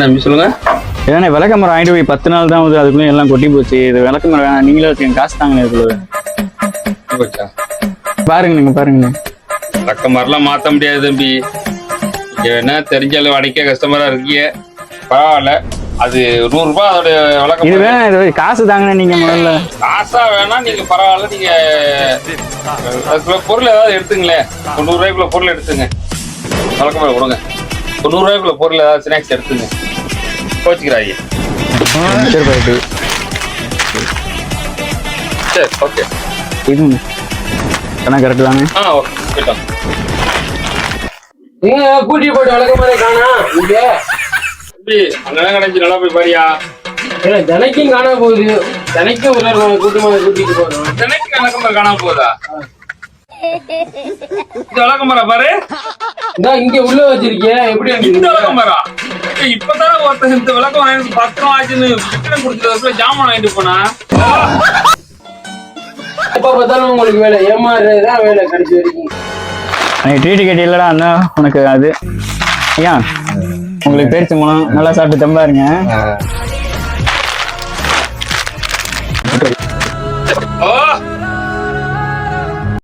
நம்பி சொல்லுங்க. ஏன்னா விளக்க மரம் போய் பத்து நாள் தான் வந்து அதுக்குள்ளே எல்லாம் கொட்டி போச்சு. விளக்க மரம் நீங்களே வச்சுக்கோங்க காசு தாங்கண்ணே இதுக்குள்ள. பாருங்க நீங்க பாருங்க. விளக்க மரம்லாம் மாற்ற முடியாது தம்பி. வேணா தெரிஞ்சாலும் அடைக்க கஷ்டமராக இருக்கீங்க? பரவாயில்ல. அது நூறு ரூபாய் அதோட விளக்கம் இது வேணாம் இது காசு தாங்கண்ணே நீங்க முதல்ல. காசா வேணா நீங்க பரவாயில்ல நீங்க அதுக்குள்ள பொருள் ஏதாவது எடுத்துங்களேன் தொண்ணூறு ரூபாய்க்குள்ள பொருள் எடுத்துங்க. வழக்கமாக கொடுங்க. தொண்ணூறு ரூபாய்க்குள்ள பொருள் ஏதாவது ஸ்நாக்ஸ் எடுத்துங்க. கோச்சிக்கிறாங்க சரி போயிட்டு சரி ஓகே இது கணக்கு கரெக்டு தானே? ஆ ஓகே போயிட்டோம் நீங்க கூட்டி போட்டு வளர்க்க மாதிரி காணா இங்க. தம்பி அங்கதான் கிடைச்சி நல்லா போய் பாரியா? ஏன்னா தினைக்கும் காணாம போகுது. தினைக்கும் உள்ள கூட்டமாக கூட்டிட்டு போறோம். தினைக்கு கணக்கு காணாம போதா இந்த பாரு. இந்த இங்க உள்ள வச்சிருக்கேன் எப்படி இந்த இருக்கு விளக்கமரா ஏய், இப்பதான் ஒருத்தன் இந்த விளக்கம் வாங்கி பத்து ரூபா ஆச்சுன்னு விக்கெட் கொடுத்துட்டு ஜாமான் வாங்கிட்டு போனா? எப்ப பார்த்தாலும் உங்களுக்கு வேலை. ஏமாறுறதுதான் வேலை கடைசி வரைக்கும். அன்னைக்கு ட்ரீட் கேட்டு இல்லடா அண்ணா உனக்கு அது. ஐயா. உங்களுக்கு பேரிச்சு மூலம் நல்லா சாப்பிட்டு தெம்பா இருங்க ஓ